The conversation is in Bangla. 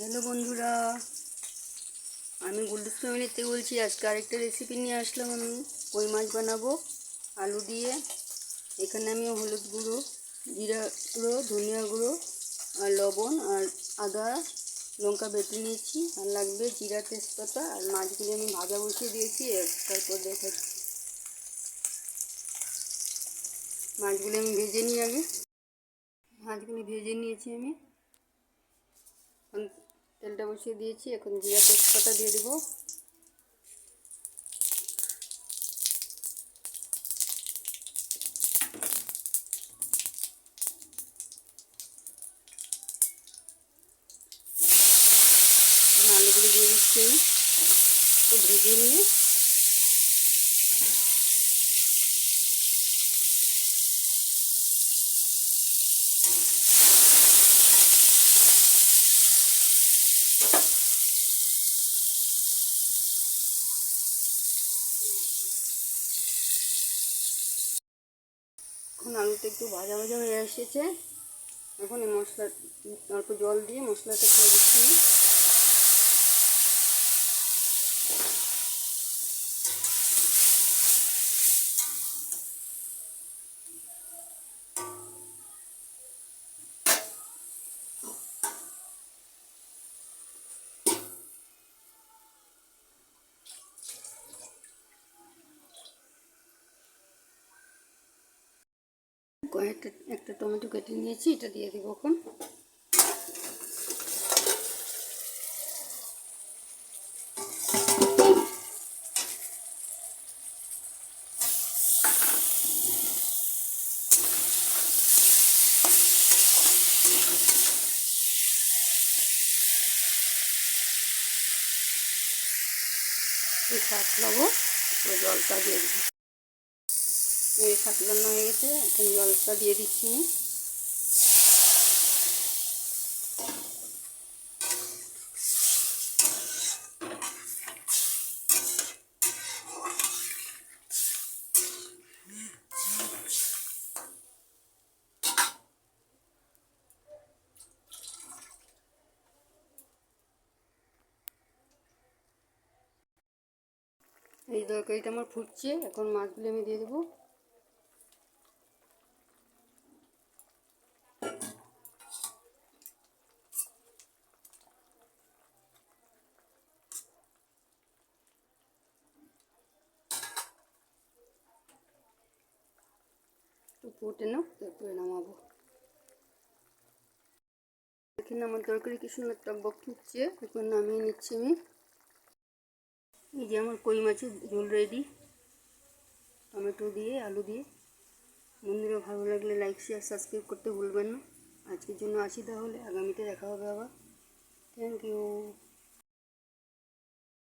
হ্যালো বন্ধুরা, আমি গুল্ডুস ফ্যামিলির থেকে বলছি, আজকে আরেকটা রেসিপি নিয়ে আসলাম আমি, কই মাছ বানাবো, আলু দিয়ে। এখানে আমি হলুদ গুঁড়ো, জিরা গুঁড়ো, ধনিয়া গুঁড়ো আর লবণ আর আদা, লঙ্কা বেটে নিয়েছি। আর লাগবে জিরা তেজপাতা আর মাছগুলি আমি ভাজা বসিয়ে দিয়েছি, তারপর দেখাচ্ছি। মাছগুলি আমি ভেজে নিই আগে। মাছগুলি ভেজে নিয়েছি আমি। তেলটা বসিয়ে দিয়েছি এখন জিরা তেজপাতা দিয়ে দেবো। আলুগুলো দিয়ে দিচ্ছি একটু ভেজে নিয়ে এখন আলুটা একটু ভাজা ভাজা হয়ে এসেছে। এখন এই মশলা, অল্প জল দিয়ে মশলাটা ছেড়ে দিচ্ছি। কয়েকটা একটা টমেটো কেটে নিয়েছি এটা দিয়ে দেবো এখন। সাতলাবো তারপরে জলটা দিয়ে দেবো। এই সাতলানো হয়ে গেছে। এখন জলটা দিয়ে দিচ্ছি এই তরকারিটা আমার ফুটছে। এখন মাছগুলো আমি দিয়ে দেবো। একটু ফুটে নাও, তারপরে নামাবো। এখানে আমার তরকারি কি সুন্দর টকবক ফুটছে। এখন নামিয়ে নিচ্ছি আমি। এই যে আমার কই মাছের ঝোল রেডি টমেটো দিয়ে, আলু দিয়ে। বন্ধুরা, ভালো লাগলে লাইক শেয়ার সাবস্ক্রাইব করতে ভুলবেন না। আজকের জন্য আসি তাহলে। আগামীতে দেখা হবে আবার। Thank you